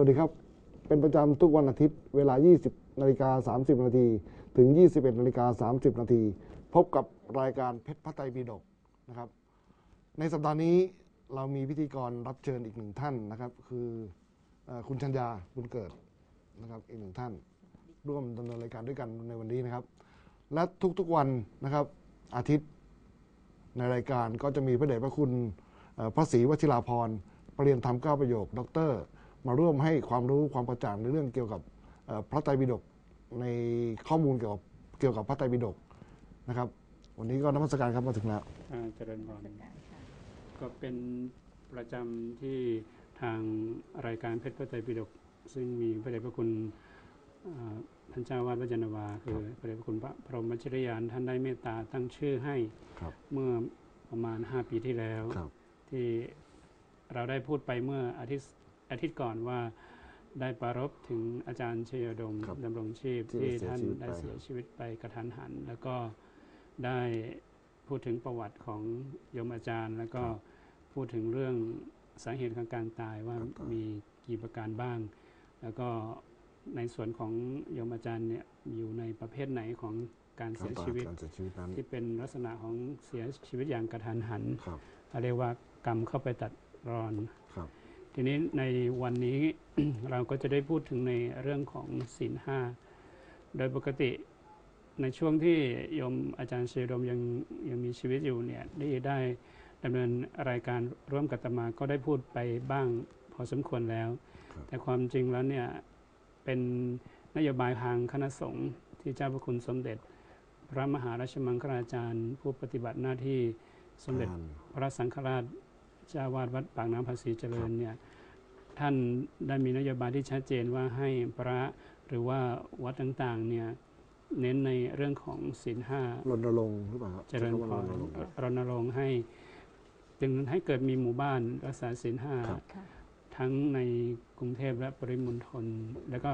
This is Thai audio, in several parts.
สวัสดีครับ เป็นประจำทุกวันอาทิตย์เวลา 20 นาฬิกา 30 นาที ถึง 21 นาฬิกา 30 นาที พบกับรายการเพชรพัตไตรปิฎกนะครับ ในสัปดาห์นี้เรามีพิธีกรรับเชิญอีกหนึ่งท่านนะครับ คือคุณชัญญาบุญเกิดนะครับอีกหนึ่งท่าน ร่วมดำเนินรายการด้วยกันในวันนี้นะครับ และทุกๆวันนะครับอาทิตย์ในรายการก็จะมีพระเดชพระคุณพระศรีวชิราพรประเรียนธรรมเก้าประโยคด็อกเตอร์ มาร่วมให้ความรู้ความกระจ่างในเรื่องเกี่ยวกับเอ่อพระไตรปิฎกในข้อมูลเกี่ยวกับเกี่ยวกับพระไตรปิฎกนะครับ วันนี้ก็นมัสการครับมาถึงแล้วอ่าเจริญพรก็เป็นประจำที่ทางรายการเพชรพระไตรปิฎกซึ่งมีพระเดชพระคุณอ่าท่านเจ้าวาดวัจนาวา คือพระเดชพระคุณพระพรหมวชิรยานท่านได้เมตตาตั้งชื่อให้ครับเมื่อประมาณ 5 ปีที่แล้วครับที่เราได้พูดไปเมื่ออาทิตย์ อาทิตย์ก่อนว่าได้ปรารภถึงอาจารย์ชยดมครับดำรงชีพ ที่ที่เสียท่านชีวิตได้ไปเสียชีวิตไปกระทันหัน แล้วก็ได้พูดถึงประวัติของโยมอาจารย์ แล้วก็พูดถึงเรื่องสาเหตุของการตายว่ามีกี่ประการบ้าง แล้วก็ในส่วนของโยมอาจารย์เนี่ยอยู่ในประเภทไหนของการเสียชีวิต การเสียชีวิตนั้นที่เป็นลักษณะของเสียชีวิตอย่างกระทันหันครับเรียกว่ากรรมเข้าไปตัดรอน ครับ ทีนี้ในวันนี้ เราก็จะได้พูดถึงในเรื่องของศีลห้า โดยปกติในช่วงที่โยมอาจารย์เชยดมยังยังมีชีวิตอยู่เนี่ยได้ได้ดำเนินรายการร่วมกับอาตมาก็ได้พูดไปบ้างพอสมควรแล้วครับแต่ความจริงแล้วเนี่ยเป็นนโยบายทางคณะสงฆ์ที่เจ้าพระคุณสมเด็จ พระมหาราชมังคลาจารย์ ผู้ปฏิบัติหน้าที่สมเด็จอ่านพระสังฆราช เจ้าวาดวัดปากน้ำภาษีเจริญเนี่ยท่านได้มีนโยบายที่ชัดเจนว่าให้พระหรือว่าวัดต่างๆเนี่ยเน้นในเรื่องของศีลห้ารณรงค์หรือเปล่าครับเจริญพใช้รคำว่ารณรงค์รณรงค์ให้จึงให้เกิดมีหมู่บ้านรักษาศีลห้าครับทั้งในกรุงเทพและปริมณฑลแล้วก็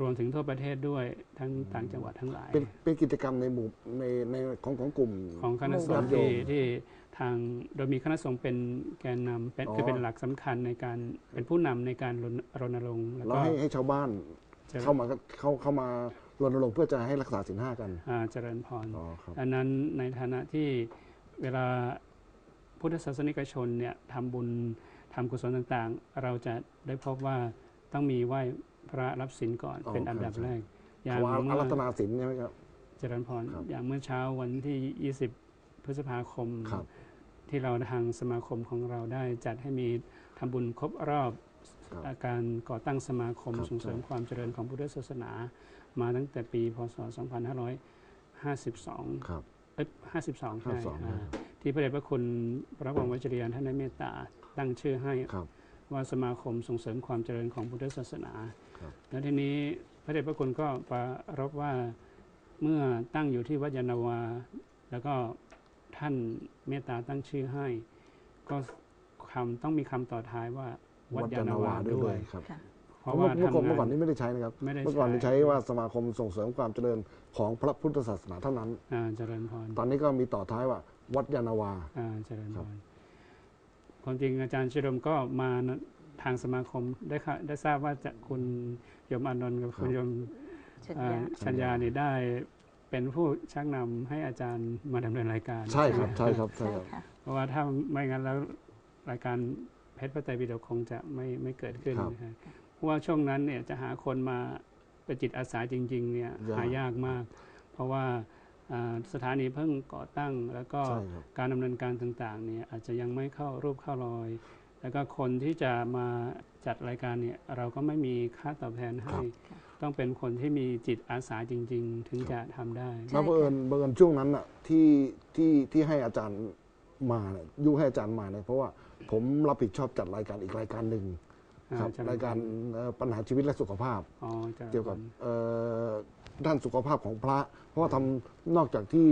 รวมถึงทั่วประเทศด้วยทั้งต่างจังหวัดทั้งหลาย เป็นเป็นกิจกรรมในหมู่ในในของของกลุ่ม ของคณะสงญาติฆ์โยที่มที่ทางโดยมีคณะสงฆ์เป็นแกนนำเป็นอ๋อคือเป็นหลักสำคัญในการเป็นผู้นำในการรณรณรงค์แล้วแล้วก็ให้ให้ชาวบ้านเจริญเข้ามาเข้าเข้ามารณรงค์เพื่อจะให้รักษาศีลห้ากันอ่าเจริญพรอ๋อครับดังนั้นในฐานะที่เวลาพุทธศาสนิกชนเนี่ยทำบุญทำกุศลต่างๆ เราจะได้พบว่าต้องมีไหว้ พระรับศีลก่อนอ๋อเป็นอันดับครับ แรก อย่าเขางว่าอาเมื่รัตอนาศีลใช่ไหมครับ เจริญพรครับอย่างเมื่อเช้าวันที่ 20 พฤษภาคม ครับ ที่เราทางสมาคมของเราได้จัดให้มีทำบุญครบรอบครับ อาการก่อตั้งสมาคมครับ ส่งเสริมใช่ความเจริญของพุทธศาสนา มาตั้งแต่ปีพศ 2552 ครับ เอ้ย52 ใช่52อ่าที่พระเดชพระคุณพระบรมวชิรยานท่านได้เมตตาตั้งชื่อให้ครับ ว่าสมาคมส่งเสริมความเจริญของพุทธศาสนาครับแล้วทีนี้พระเดชพระคุณก็ปรารบว่าเมื่อตั้งอยู่ที่วัดยานนาวา แล้วก็ท่านเมตตาตั้งชื่อให้ ก็คำต้องมีคำต่อท้ายว่า วัดยานนาวาด้วยครับเพราะว่าเมื่อก่อนทำเมื่อก่อนงานนี้ไม่ได้ใช้นะครับไม่ได้เมื่อก่อนใช้นี้ใช้ว่าสมาคมส่งเสริมความเจริญของพระพุทธศาสนาเท่านั้นอ่าเจริญพรตอนนี้ก็มีต่อท้ายว่า วัดยานนาวาอ่าเจริญคพรับร ความจริงอาจารย์ชิดมก็มาทางสมาคมได้ค่ะได้ทราบว่าจะคุณโยมอานนท์กับคุณโยมชัญอ่าญาชัญญานี่ได้เป็นผู้ชักนำให้อาจารย์มาดำเนินรายการ ใช่ครับใช่ครับใช่ใช่ครับ ค่ะ เพราะว่าถ้าไม่งั้นแล้วรายการเพชรพระไตรปิฎกคงจะไม่ไม่เกิดขึ้นครับนะฮะเพราะว่าช่วงนั้นเนี่ยจะหาคนมาเป็นจิตอาสาจริง ๆ เนี่ยยาก หายากมาก เพราะว่าอ่า สถานีเพิ่งก่อตั้ง แล้วก็ใช่ครับ การดำเนินการต่างๆเนี่ยอาจจะยังไม่เข้ารูปเข้ารอย แล้วก็คนที่จะมาจัดรายการเนี่ยเราก็ไม่มีค่าตอบแทนให้ ต้องเป็นคนที่มีจิตอาสาจริง ๆ ถึงจะทำได้ ใช่ แล้วบังเอิญบังเอิญช่วงนั้นน่ะที่ที่ที่ให้อาจารย์มาเนี่ยยุให้อาจารย์มาเนี่ยเพราะว่าผมรับผิดชอบจัดรายการอีกรายการหนึ่งอ่าครับเจริญรายการเอ่อปัญหาชีวิตและสุขภาพ อ๋อจะเกี่ยวกับเอ่อ ด้านสุขภาพของพระ เพราะว่าทำนอกจากที่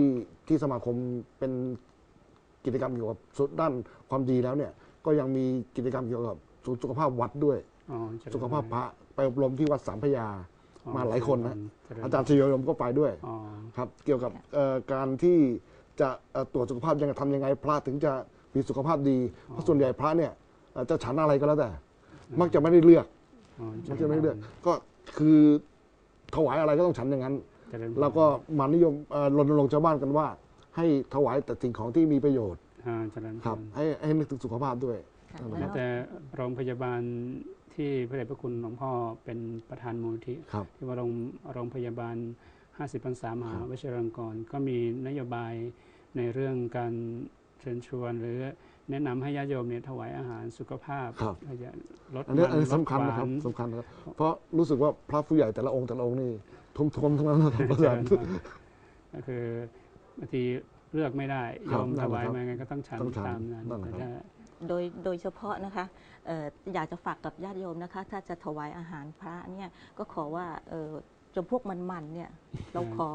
ที่สมาคมเป็นกิจกรรมเกี่ยวกับสุดด้านความดีแล้วเนี่ย ก็ยังมีกิจกรรมเกี่ยวกับศูนย์สุขภาพวัดด้วย อ๋อเจริญสุขภาพพระไปอบรมที่วัดสามพระยาอ๋อมาหลายคนนะ เจญพอาจารย์ชโยยมก็ไปด้วย อ๋อ ครับเกี่ยวกับเอ่อการที่จะเอ่อตรวจสุขภาพยังไงทำยังไงพระถึงจะมีสุขภาพดี เพราะส่วนใหญ่พระเนี่ยเอ่อจะฉันอะไรก็แล้วแต่ มักจะไม่ได้เลือก อ๋อไม่ใช่ไม่เลือก ก็คือ ถวายอะไรก็ต้องฉันอย่างนั้นเจริญพรแล้วก็มานิยมเอ่อรณรงค์ชาวบ้านกันว่า ให้ถวายแต่สิ่งของที่มีประโยชน์อ่าเจริญพครับรให้ให้นึกถึงสุขภาพด้วยค่ะครับแล้แม้วแต่โรงพยาบาลที่พระเดชพระคุณหลวงพ่อเป็นประธานมูลที่ครับที่ว่าโรงโรงพยาบาล 50พรรษามหาครับวชิรังกรก็มีนโยบายในเรื่องการเชิญชวนหรือ แนะนำให้ญาติโยมเนี่ยถวายอาหารสุขภาพครับเพื่อจะลดอันนี้มัอันนี้ลดสำคัญหวานะครับสำคัญนะครับเพราะรู้สึกว่าพระผู้ใหญ่แต่ละองค์แต่ละองค์นี่ทมทมๆทั้งนั้นนะครับอาจารย์ก็คือบางทีเลือกไม่ได้คโยรับมนั่ถนแหละวายครับมาไงก็ต้องฉันต้องฉันตามนั้นนั่นแหละแต่ครับ ถ้าโดยโดยเฉพาะนะคะเอ่ออยากจะฝากกับญาติโยมนะคะ ถ้าจะถวายอาหารพระเนี่ยก็ขอว่าเอ่อจำพวกมันๆเนี่ยเราขอ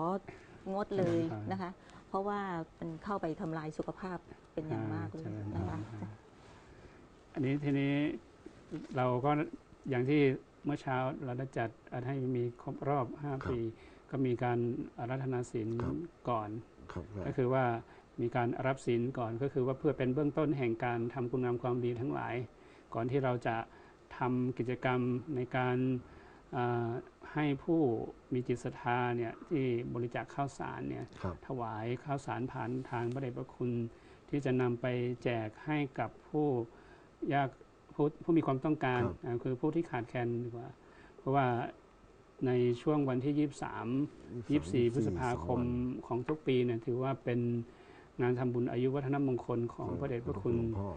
งดเลยนะคะ เพราะว่ามันเข้าไปทำลายสุขภาพ เป็นอย่างมากเลยเจริญพรนะคะครับอันนี้ทีนี้เราก็อย่างที่เมื่อเช้าเราได้จัดให้มีครบรอบ 5 ปี ก็มีการอารัธนาศีลครับก่อนครับก็คือว่ามีการรับศีลก่อนก็คือว่าเพื่อเป็นเบื้องต้นแห่งการทำคุณงามความดีทั้งหลาย ก่อนที่เราจะทำกิจกรรมในการอ่าให้ผู้มีจิตศรัทธาเนี่ยที่บริจาคข้าวสารเนี่ยครับถวายข้าวสารผ่านทางพระเดชพระคุณ ที่จะนำไปแจกให้กับผู้ยากผู้ผู้มีความต้องการครับ อ่าคือผู้ที่ขาดแคลนดีกว่า เพราะว่าในช่วงวันที่ 23 24 พฤษภาคมของทุกปีเนี่ยถือว่าเป็นงานทำบุญอายุวัฒนมงคลของพระเดชพระคุณ หลวงพ่อ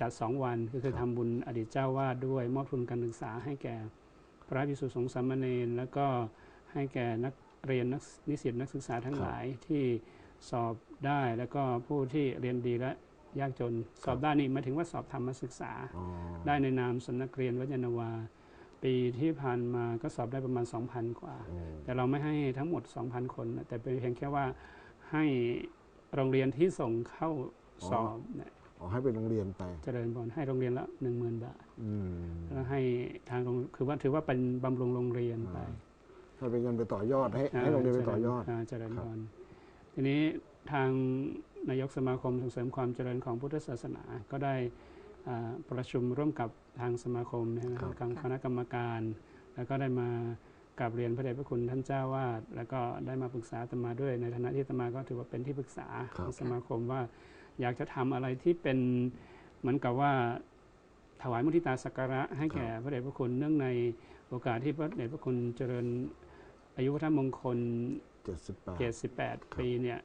จัดสองวันก็คือครับทำบุญอดีตเจ้าวาดด้วย มอบทุนการศึกษาให้แก่พระภิกษุสงฆ์สามเณรแล้วก็ให้แก่นักเรียนนักนิสิตนักศึกษาทั้งหลายที่ สอบได้แล้วก็ผู้ที่เรียนดีและยากจนสอบได้นี่หมายถึงว่าสอบธรรมศึกษาอ๋อได้ในนามสำนักเรียนวัจนาวา ปีที่ผ่านมาก็สอบได้ประมาณ 2,000 กว่าอ๋อแต่เราไม่ให้ทั้งหมด 2,000 คนนะแต่เป็นเพียงแค่ว่าให้โรงเรียนที่ส่งเข้าสอบเนี่ยอ๋อให้เป็นโรงเรียนไป เจริญพรให้โรงเรียนละ10,000บาทอืมแล้วให้ทางโรงคือว่าถือว่าเป็นบำรุงโรงเรียนไปให้เป็นเงินไปต่อยอดให้ให้โรงเรียนไปต่อยอดาเจริญครัพบร ทีนี้ทางนายกสมาคมส่งเสริมความเจริญของพุทธศาสนา ก็ได้อ่าประชุมร่วมกับทางสมาคมนะคครัรับบทางคณะกรรมการ แล้วก็ได้มากราบเรียนพระเดชพระคุณท่านเจ้าวาดแล้วก็ได้มาปรึกษาอาตมาด้วย ในฐานะที่อาตมาก็ถือว่าเป็นที่ปรึกษาครัขบองสมาคมว่าอยากจะทำอะไรที่เป็นเหมือนกับว่าถวายมุทิตาสักการะให้แก่พระเดชพระคุณเนื่องในโอกาสที่พระเดชพระคุณเจริญอายุวัฒนมงคล เจ็ดสิบแปด78 ปีเนี่ย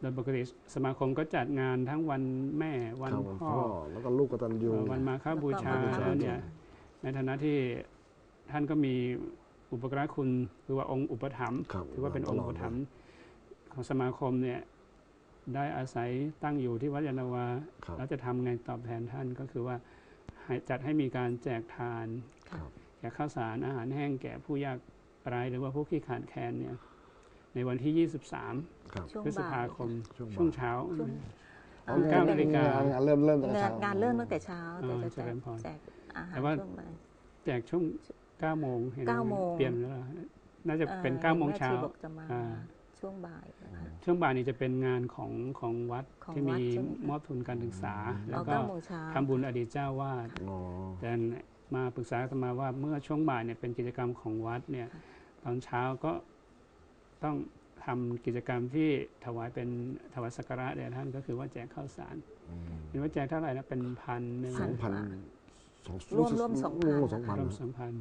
โดยปกติสมาคมก็จัดงานทั้งวันแม่วันครับวันพ่อพ่อแล้วก็ลูกกตัญญูเอ่อวันมาฆบูชา แล้วก็วันมาฆบูชาเนี่ยในฐานะที่ท่านก็มีอุปการะคุณคือว่าองค์อุปถัมภ์ครับถือว่าเป็นองค์อุปถัมภ์ของสมาคมเนี่ยได้อาศัยตั้งอยู่ที่วัดยานนาวา ครับแล้วจะทำไงตอบแทนท่านก็คือว่าให้จัดให้มีการแจกทาน ครับแจกข้าวสารอาหารแห้งแก่ผู้ยากไร้หรือว่าผู้ขี้ขาดแคลนเนี่ย ในวันที่ 23 ครับ ช่วงพฤษบ่าภาย คมช่วงบ่าย ช่วงเช้า ช่วง อ๋อเก้านาฬิกา งานเริ่มเริ่มตั้งแต่งาเช้านงานเริ่มตั้งแต่เช้าแต่อ่าจะเจริญพรแจกอาหารแต่ว่า ช่วงบ่าย แจกช่วง9โมงเห็นไหเก้าโมง เปลี่ยนแล้วเหรอน่าจะเป็นอ่อ9โมงเช้า แชีบอกจะมาอ่า ช่วงบ่ายนะคะ ช่วงบ่ายนี้จะเป็นงานของของวัดของที่วัมีดใช่ไหมคะ มอบทุนการศึกษา แล้เอาวก็เก้าโมงเช้า ทำบุญอดีตเจ้าวาด อ๋อ แต่มาปรึกษาอาตมาว่าเมื่อช่วงบ่ายเนี่ยเป็นกิจกรรมของวัดเนี่ยตอนเช้าก็ ต้องทำกิจกรรมที่ถวายเป็นถวายสักการะแด่ท่านก็คือว่าแจกข้าวสารอืมเห็นว่าแจกเท่าไหร่นะเป็นพันหนึ่งสองพันสองร่วมร่วมสองพันร่วมสองพันรวมสองพัน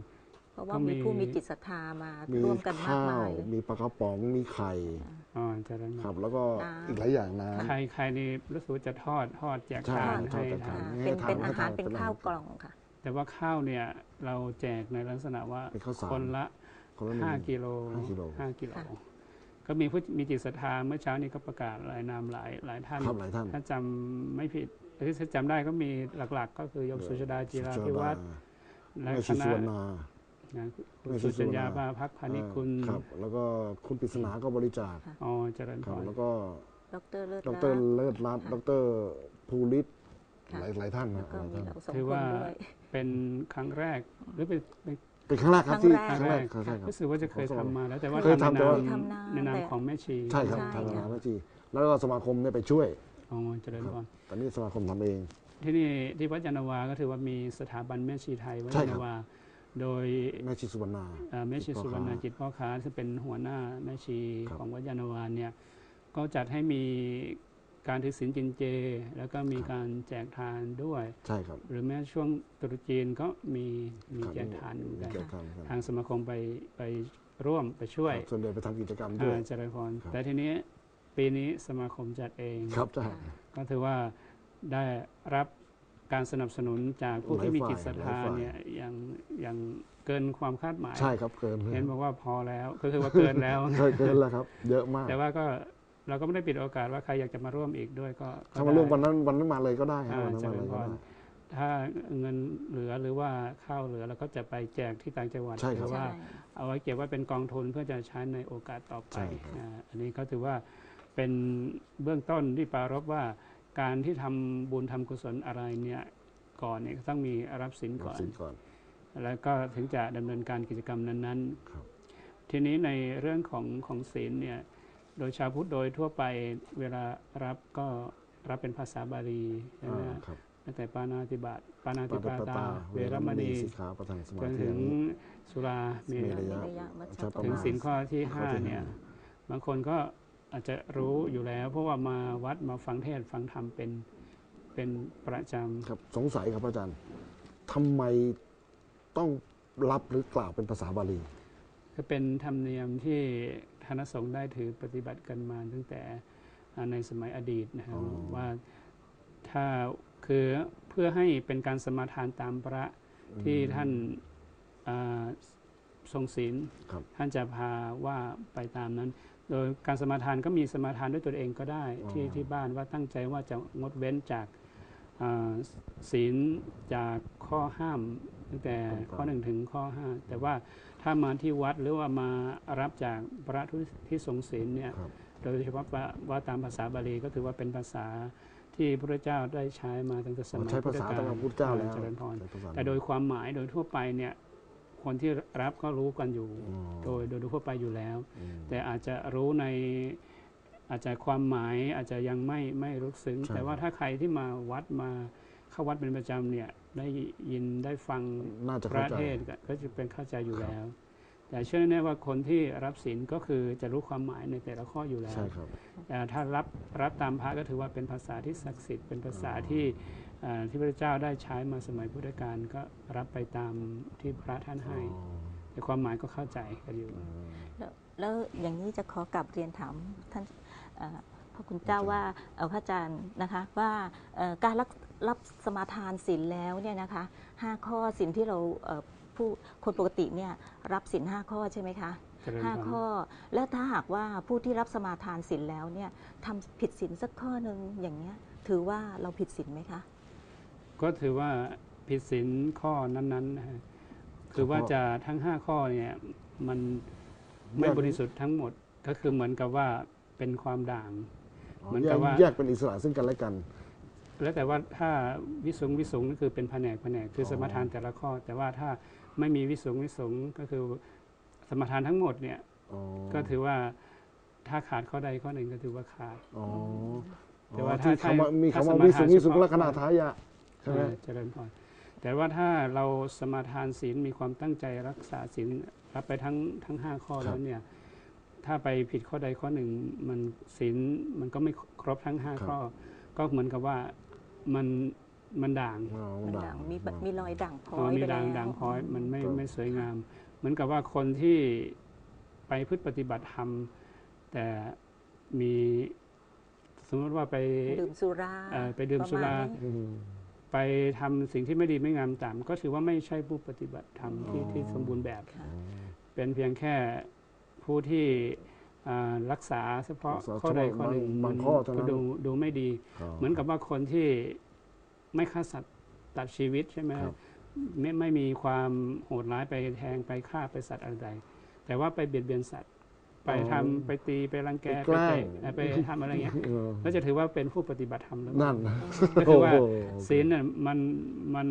เพราะว่าก็มีมีผู้มีจิตศรัทธามามีร่วมกันมากข้ามาวยเลยมีปลากระป๋องมีไข่อ๋อเจริญพรครับแล้วก็น้ำอีกหลายอย่างนะใครใครนี่รู้สึกว่าจะทอดทอดแจกใช่ทานทอดให้แจกทาทานนเป็นเป็นให้อาทาหานรเป็นเป็นอาหารข้าวกล่องค่ะ แต่ว่าข้าวเนี่ยเราแจกในลักษณะว่าเป็นข้าวสารคนละคนละหนึ่ง5กิโลห้ากิโลห้ากิโลค่ะ ก็มีผู้มีจิตศรัทธาเมื่อเช้านี้ก็ประกาศรายนามหลายหลายท่านครับหลายท่าน ถ้าจำไม่ผิดที่จำได้ก็มีหลักๆ ก็คือยมสุชาดาจีราพิวัตรและแม่คชีณะสุวรรณา นะคุแม่ณชีสุสุจัวรญรณาญาภาพักพานิชคุณครับแล้วก็คุณปริศนาก็บริจาคอ๋อเจริญคพรับรแล้วก็ดรเลิศดรัตรน์ เลิศรัตน์ค่ะดรภูริศค่ะ หลายหลายท่านแล้วนะก็หลายมีท่าน เราสองถือคนว่าด้วย เป็นครั้งแรกหรือเป็นเป็น เป็นครั้งแรกครับที่คครั้รั้งงแรแรกก ครั้งแรกครับ รู้สึกว่าจะเคยทำมาแล้ว แต่ว่าเคยทำแต่ว่าในนามทำนานในนามแต่ของแม่ชีใช่ครับใช่ทางค่ะนาแม่จีแล้วก็สมาคมเนี่ยไปช่วยอ๋อเจริญพร ตอนนี้สมาคมทำเอง ที่นี่ที่วัดยานนาวาก็ถือว่ามีสถาบันแม่ชีไทยวัดใช่ยานครับ นาวา โดยแม่ชีสุวรรณา เอ่อแม่ชีจิตพ่อสุวรรณค้าจิตพ่อค้าซึ่งเป็นหัวหน้าแม่ชีครับ ของวัดยานวานเนี่ยก็จัดให้มี การถือศีลกินเจ แล้วก็มีการแจกทานด้วย ใช่ครับ หรือแม้ช่วงตรุษจีนก็มีมีครับแจกทานเหมือนกันแจกทานกันทางสมาคมไปไปร่วมไปช่วยครับส่วนใหญ่ไปทำกิจกรรมด้วย อ่าเจริญพรครับ แต่ทีนี้ปีนี้สมาคมจัดเอง ครับใช่ ก็ถือว่าได้รับการสนับสนุนจากผู้ที่มีจิตศรัทธาหลายฝ่าย เนี่ยอย่างอย่างเกินความคาดหมาย ใช่ครับเกินเห็นบอกว่าพอแล้วก็คือว่าเกินแล้ว ใช่เกินแล้วครับ เยอะมาก แต่ว่าก็ เราก็ไม่ได้ปิดโอกาสว่าใครอยากจะมาร่วมอีกด้วยก็ก็ถ้ามาร่วมได้วันนั้นวันนั้นมาเลยก็ได้ครับอ่าวันนั้นมาเลยก็เจริญพรได้ถ้าเงินเหลือหรือว่าข้าวเหลือเราก็จะไปแจกที่ต่างจังหวัดใช่ครับหรือว่าใช่เอาไว้เก็บไว้เป็นกองทุนเพื่อจะใช้ในโอกาสต่อไปใช่ครับอ่าอันนี้ก็ถือว่าเป็นเบื้องต้นที่ปรารบว่าการที่ทำบุญทำกุศลอะไรเนี่ยก่อนเนี่ยก็ต้องมีรับสินรับก่อนสินก่อน แล้วก็ถึงจะดำเนินการกิจกรรมนั้นครับๆทีนี้ในเรื่องของของศีลเนี่ย โดยชาวพุทธโดยทั่วไปเวลารับก็รับเป็นภาษาบาลีใช่ไหมอ่าฮะครับตั้งแต่ปานาติบาตปานาปติฏิปาปตาตา เวรมณีสิกขาประทังสมาจนธิถึงสุราเมเมรรยยะระยะมัชจะฌะประถึงมาณสินข้อที่ข้อห้าที่เนี่ยห้าบางคนก็อาจจะรู้อยู่แล้ว เพราะว่ามาวัดมาฟังเทศน์ฟังธรรมเป็นเป็นประจครับสงสัยครับอาจารย์ทำไมต้องรับหรือกล่าวเป็นภาษาบาลีำก็เป็นธรรมเนียมที่ คณะสงฆ์ได้ถือปฏิบัติกันมาตั้งแต่อ่าในสมัยอดีตนะครับอ๋อว่าถ้าคือเพื่อให้เป็นการสมาทานตามพระที่ท่านอ่าทรงศีลครับท่านจะพาว่าไปตามนั้น โดยการสมาทานก็มีสมาทานด้วยตนเองก็ได้ที่อ๋อที่บ้านว่าตั้งใจว่าจะงดเว้นจากอ่าศีลจากข้อห้ามตั้งแต่ข้อหนึ่งถึงข้อห้าแต่ว่า ถ้ามาที่วัดหรือว่ามารับจากพระที่ทรงศีลเนี่ยครับโดยเฉพาะว่าว่าตามภาษาบาลีก็ถือว่าเป็นภาษาที่พระเจ้าได้ใช้มาตั้งแต่สมัยใช้ภาษาพุทธกลตั้งแต่พุทธเจ้าแล้วเจริญพรใช้ภาษาแต่โดยความหมายโดยทั่วไปเนี่ยคนที่รับก็รู้กันอยู่อ๋อโดยโดยทั่วไปอยู่แล้วอืมแต่อาจจะรู้ในอาจจะความหมายอาจจะยังไม่ไม่รู้ซึ้งใช่แต่ว่าถ้าใครที่มาวัดมา เข้าวัดเป็นประจำเนี่ยได้ยินได้ฟังน่าจะพเข้าระใจเทศน์ก็ก็จะเป็นเข้าใจอยู่ครับแล้ว แต่เชื่อแน่ว่าคนที่รับศีลก็คือจะรู้ความหมายในแต่ละข้ออยู่แล้วใช่ครับแต่ถ้ารับรับตามพระก็ถือว่าเป็นภาษาที่ศักดิ์สิทธิ์เป็นภาษาอ๋อที่เอ่อที่พระเจ้าได้ใช้มาสมัยพุทธกาลก็รับไปตามที่พระท่านให้อ๋อแต่ความหมายก็เข้าใจกันอยู่อืมแล้วแล้วอย่างนี้จะขอกลับเรียนถามท่านเอ่อพระคุณเจ้าว่าเอ่อพระอาจารย์นะคะว่าเอ่อการรับ รับสมาทานศีลแล้วเนี่ยนะคะห้าข้อศีลที่เราเอ่อผู้คนปกติเนี่ยรับศีลห้าข้อใช่ไหมคะเจริญห้าพรข้อ แล้วถ้าหากว่าผู้ที่รับสมาทานศีลแล้วเนี่ยทำผิดศีลสักข้อหนึ่งอย่างเนี้ยถือว่าเราผิดศีลไหมคะ ก็ถือว่าผิดศีลข้อนั้นๆนะฮะคือว่าจะทั้งห้าข้อเนี่ยมันไม่แยกบริสุทธิ์ทั้งหมดก็คือเหมือนกับว่าเป็นความด่างอ๋อเหมือนแยกับกว่าแยกเป็นอิสระซึ่งกันและกัน แล้วแต่ว่าถ้าวิสุงวิสุงก็คือเป็นแผนกแผนกคือออสมทานแต่ละข้อ แต่ว่าถ้าไม่มีวิสุงวิสุงก็คือสมทานทั้งหมดเนี่ยอ๋อก็ถือว่าถ้าขาดข้อใดข้อหนึ่งก็ถือว่าขาดอ๋อแต่ว่าอ๋อถ้าที่คำว่าถ้ามีมีคำว่าถ้าวิสุงสมาทานวิสุงเฉพาะลักษณะทายะใช่ไหมเออเจริญพรแต่ว่าถ้าเราสมาทานศีลมีความตั้งใจรักษาศีลรับไปทั้งทั้งห้าข้อแล้วเนี่ยถ้าไปผิดข้อใดข้อหนึ่งมันศีลมันก็ไม่ครบทั้งห้าข้อ ก็เหมือนกับว่า มันมันด่างอ๋อมันด่าด่างงมีแบบมีรอยด่างพร้อ๋ออยมีไปด่างแล้วด่างพร้อยมันไม่ครับไม่สวยงาม เหมือนกับว่าคนที่ไปพฤติปฏิบัติธรรมแต่มีสมมติว่าไปดื่มสุราเอ่อไปดื่มสุรา ปะณนี้อืมไปทำสิ่งที่ไม่ดีไม่งามตาม ก็ถือว่าไม่ใช่ผู้ปฏิบัติธรรมที่อ๋อที่สมบูรณ์แบบ ค่ะ เป็นเพียงแค่ผู้ที่อ่า รักษาเฉพาะรักษาข้อใดข้อหนึ่งบางบางข้อเท่านั้นก็ดูดูไม่ดีเหมือนกับว่าคนที่ไม่ฆ่าสัตว์ตัดชีวิตใช่ไหมครับไม่ไม่มีความโหดร้ายไปแทงไปฆ่าไปสัตว์อะไรใดแต่ว่าไปเบียดเบียนสัตว์ ไปทำไปตีไปรังแกไปแกล้ง เตะไปทำอะไรเงี้ยเออก็จะถือว่าเป็นผู้ปฏิบัติธรรมหรือเปล่านั่นก็คือว่าโโหศีลเนี่ยมันมัน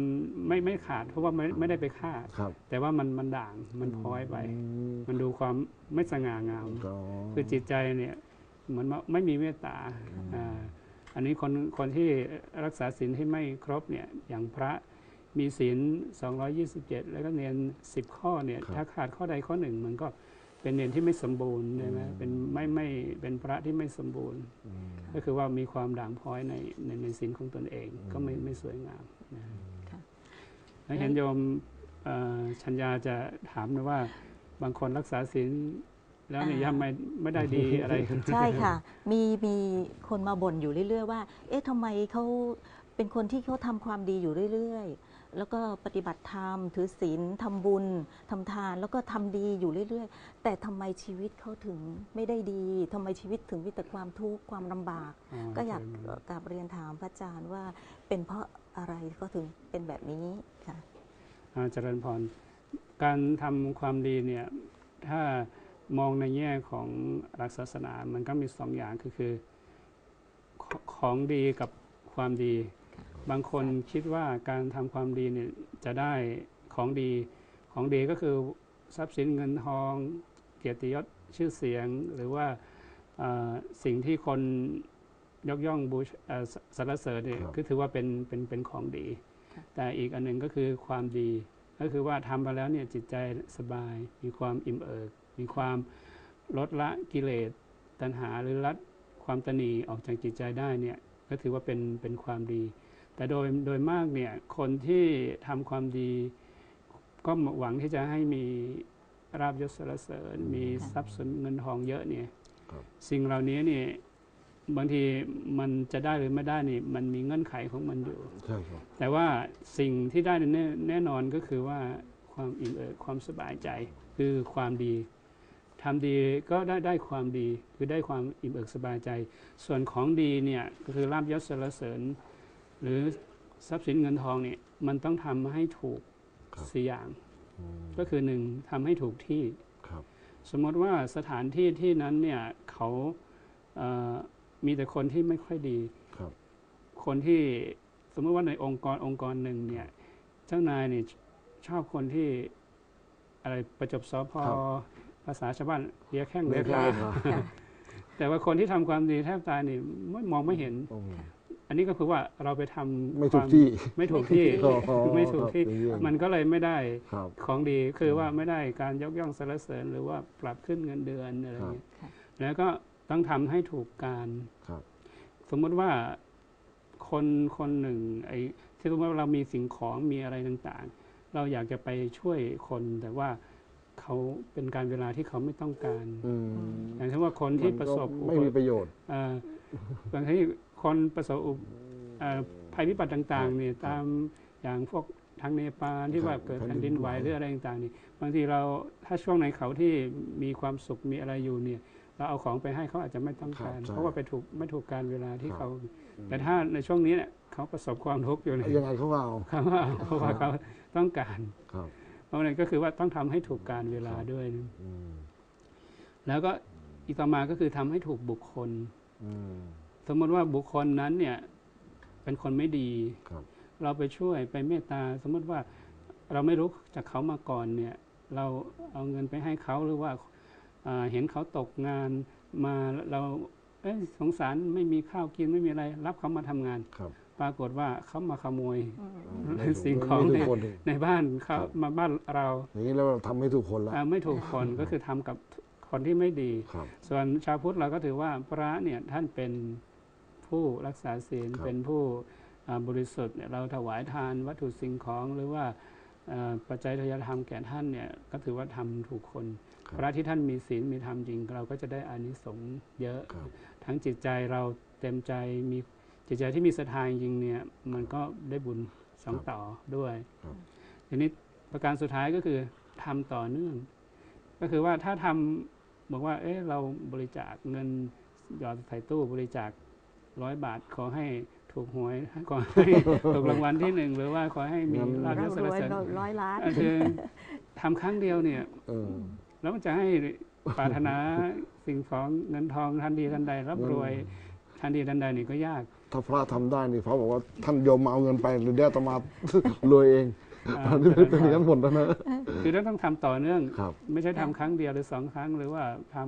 ไม่ไม่ขาดเพราะว่าไม่ไม่ได้ไปฆ่า ครับแต่ว่ามันมันด่างมันพลอยไป อืมมันดูความไม่สง่างาม ก็คือจิตใจเนี่ยเหมือนว่าไม่มีเมตตาอ่าอันนี้คนคนที่รักษาศีลที่ไม่ครบเนี่ยอย่างพระมีศีล227 แล้วก็เนียน 10 ข้อเนี่ยครับถ้าขาดข้อใดข้อหนึ่งมันก็ เป็นเนียนที่ไม่สมบูรณ์ใช่ไหมอืมเป็นไม่ไม่เป็นพระที่ไม่สมบูรณ์อืมก็คือว่ามีความด่างพร้อยในในในศีลของตนเองอืมก็ไม่ไม่สวยงามนะค่ะแล้วเห็นโยมเอ่อชัญญาจะถามนะว่าบางคนรักษาศีลแล้วเนี่ยอ่ายัยังไม่ไม่ได้ดีอะไร ใช่ค่ะ มีมีคนมาบ่นอยู่เรื่อย ๆ ว่า เอ๊ะทำไมเขาเป็นคนที่เขาทำความดีอยู่เรื่อย ๆ แล้วก็ปฏิบัติธรรม ถือศีลทำบุญทำทาน แล้วก็ทำดีอยู่เรื่อย ๆ แต่ทำไมชีวิตเขาถึงไม่ได้ดีทำไมชีวิตถึงมีแต่ความทุกข์ความลำบากอ๋อก็อยากใช่ไหมกราบเรียนถามพระอาจารย์ว่าเป็นเพราะอะไรก็ถึงเป็นแบบนี้ค่ะอ่าเจริญพรการทำความดีเนี่ยถ้ามองในแง่ของหลักศาสนา มันก็มีสองอย่างคือคือขของดีกับความดี บางคนคิดว่าการทำความดีเนี่ยจะได้ของดี ของดีก็คือทรัพย์สินเงินทอง เกียรติยศชื่อเสียง หรือว่าอ่าสิ่งที่คนยกย่องบูชเอ่อสสรรเสริญเนี่ยครับก็ถือว่าเป็นเป็นเป็นของดีค่ะแต่อีกอันหนึ่งก็คือความดี ก็คือว่าทำไปแล้วเนี่ยจิตใจสบาย มีความอิ่มเอิบมีความลดละกิเลสตัณหาหรือลดความตนีออกจากจิตใจได้เนี่ยก็ถือว่าเป็นเป็นความดี แต่โดยโดยมากเนี่ยคนที่ทำความดี ก็หวังที่จะให้มีราบยศสรรเสริญ มีทรัพย์สินเงินทองเยอะเนี่ยครับสิ่งเหล่านี้เนี่ยบางทีมันจะได้หรือไม่ได้นี่มันมีเงื่อนไขของมันอยู่ ใช่ครับ แต่ว่าสิ่งที่ได้แน่แน่นอนก็คือว่าความอิ่มเอิบความสบายใจคือความดีทำดีก็ได้ได้ความดีคือได้ความอิ่มเอิบสบายใจ ส่วนของดีเนี่ยก็คือลาบยศสรรเสริญ หรือทรัพย์สินเงินทองเนี่ยมันต้องทำให้ถูกครับสี่อย่าง อืมก็คือหนึ่งทำให้ถูกที่ ครับ สมมติว่าสถานที่ที่นั้นเนี่ยเขาเอ่อมีแต่คนที่ไม่ค่อยดี ครับ คนที่สมมติว่าในองค์กรองค์กรหนึ่งเนี่ยเจ้านายเนี่ยชอบคนที่อะไรประจบสอพอครับ ภาษาชาวบ้านเลียแข้งเรีเลียยกขาได้ครับแต่ว่าคนที่ทำความดีแทบตายนี่ไม่มองไม่เห็น อืม อันนี้ก็คือว่าเราไปทำไม่ถูควากที่ไม่ถูกที่อ๋อไม่ถูกที่ครับอย่างนี้มันก็เลยไม่ได้ครับของดีคือว่าไม่ได้การยกย่องสรรเสริญ หรือว่าปรับขึ้นเงินเดือนอะไรอย่างเงี้ยครับแล้วก็ต้องทำให้ถูกการครับสมมติว่าคนคนหนึ่งไอ้ที่สมมติว่าเรามีสิ่งของมีอะไรต่างๆ เราอยากจะไปช่วยคนแต่ว่าเขาเป็นการเวลาที่เขาไม่ต้องการอืมอย่างเช่นว่าคนที่ประสบมันก็ไม่มีประโยชน์เอ่อบางที คนประสบอุบเอ่อภัยพิบัติต่างๆเนี่ยครับตามอย่างพวกทางเนปาลที่ครับว่าเกิดแผ่แผ่นนดิดินนไหไหววหรืออะไรต่างๆนี่บางทีเราถ้าช่วงไหนเขาที่มีความสุขมีอะไรอยู่เนี่ยเราเอาของไปให้เขาอาจจะไม่ต้องการครับใช่เพราะว่าไปถูกไม่ถูกการเวลาที่ครับเขา แต่ถ้าในช่วงนี้เนี่ยเขาประสบความทุกข์อยู่เนี่ยยังไงเขาก็เอาเขาว่าเพราะว่าเขาต้องการครับเพราะฉะนั้นก็คือว่าต้องทำให้ถูกการเวลาครับด้วยนะอืมแล้วก็อีกต่อมาก็คือทำให้ถูกบุคคลอืม สมมติว่าบุคคลนั้นเนี่ยเป็นคนไม่ดีครับเราไปช่วยไปเมตตาสมมติว่าเราไม่รู้จากเขามาก่อนเนี่ยเราเอาเงินไปให้เขาหรือว่าอ่าเห็นเขาตกงานมาเราเอ้ยสงสารไม่มีข้าวกินไม่มีอะไร รับเขามาทำงานครับปรากฏว่าเขามาขโมยอืมไม่ถูกสิ่งของไม่เนี่ถูยกคนในบ้านเขาครับมาบ้านเรา อย่างนี้แล้วเราทำให้ถูกคนแล้วอ่าไม่ถูกคนก็คือทำกับคนที่ไม่ดีครับส่วนชาวพุทธเราก็ถือว่าพระเนี่ยท่านเป็น ผู้รักษาศีลครับเป็นผู้อ่าบริสุทธิ์เนี่ยเราถวายทานวัตถุสิ่งของหรือว่าอ่าปัจจัยทายธรรมแก่ท่านเนี่ยก็ถือว่าทำถูกคนครับพระที่ท่านมีศีลมีธรรมจริง เราก็จะได้อานิสงส์เยอะครับทั้งจิตใจเราเต็มใจมีจิตใจที่มีศรัทธาจริงๆเนี่ยมันก็ได้บุญสองครับต่อด้วยครับทีนี้ประการสุดท้ายก็คือทำต่อเนื่อง ก็คือว่าถ้าทำบอกว่าเอ๊ะเราบริจาคเงินหยอดใส่ตู้บริจาค ร้อยบาท ขอให้ถูกหวย ขอให้ถูกรางวัลที่หนึ่งหรือว่าขอให้มีงั้นลาภยศสรรร่ำรวยเสริญร้อยล้านอะคือทำครั้งเดียวเนี่ยเออแล้วมันจะให้ปรารถนาสิ่งของเงินทองทันทีทันใดร่ำรวยทันทีทันใดนี่ก็ยาก ถ้าพระทำได้นี่พระบอกว่าท่านโยมมาเอาเงินไปหรือเดี๋ยวอาตมารวยเองอ่าตอนนี้เป็นอย่างนั้นหมดแล้วนะคือต้องทำต่อเนื่องครับไม่ใช่ทำครั้งเดียวหรือสองครั้งหรือว่าทำอะ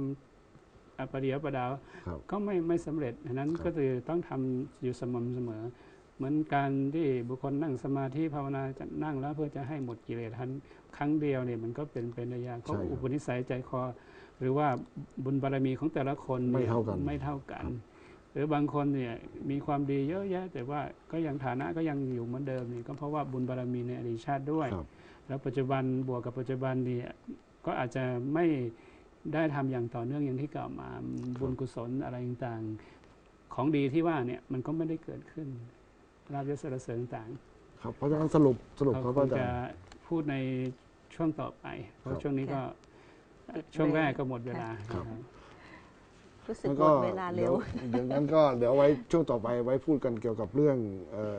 ประเดี๋ยวประดาวครับ ก็ไม่ไม่สำเร็จฉะนั้นครับก็คือต้องทำอยู่สม่ำเสมอ เหมือนการที่บุคคลนั่งสมาธิภาวนาจะนั่งแล้วเพื่อจะให้หมดกิเลสทันครั้งเดียวเนี่ยมันก็เป็นเป็นระยะก็ใช่ครับอุปนิสัยใจคอ หรือว่าบุญบารมีของแต่ละคนไม่เนี่ยเท่ากัน ไม่เท่ากัน หรือบางคนเนี่ยมีความดีเยอะแยะ แต่ว่าก็ยังฐานะก็ยังอยู่เหมือนเดิมนี่ก็เพราะว่าบุญบารมีในอดีตชาติด้วย ครับ แล้วปัจจุบันบวกกับปัจจุบันเนี่ยก็อาจจะไม่ ได้ทำอย่างต่อเนื่องอย่างที่กล่าวมาบุญกุศลอะไรต่างๆ ของดีที่ว่าเนี่ยมันก็ไม่ได้เกิดขึ้นลาบยศสรรเสริญต่างครับเพราะฉะนั้นสรุปสรุปเราครับคอางจารจะย์พูดในช่วงต่อไป เพครัราะบช่วงนี้ก็ปิดช่วงเบรกแรกก็หมดเวลาครับนะครับรู้สึกแล้วหมก็ดเวลาเร็วเดี๋ยวเดี๋ยวนั้นก็เดี๋ยวไว้ช่วงต่อไปไว้พูดกันเกี่ยวกับเรื่องเออ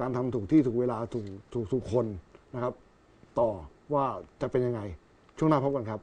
การทำถูกที่ถูกเวลาถูกถูกถูกคนนะครับ ต่อว่าจะเป็นยังไง ช่วงหน้าพบกันครับ